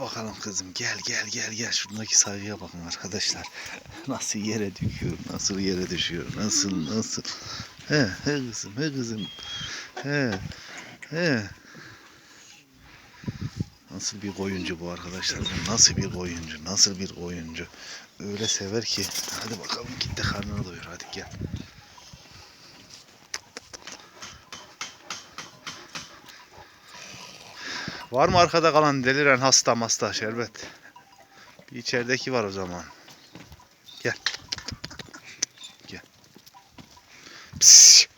bakalım kızım. Gel gel gel gel. Şuradaki saygıya bakın arkadaşlar. Nasıl yere düşüyor. Nasıl yere düşüyor. Nasıl nasıl. He he kızım he kızım. He he. Nasıl bir oyuncu bu arkadaşlar? Nasıl bir oyuncu? Nasıl bir oyuncu? Öyle sever ki. Hadi bakalım git de doyur. Hadi gel. Var mı arkada kalan deliren hasta hasta şerbet? Bir içerideki var o zaman. Gel. Gel. Pis.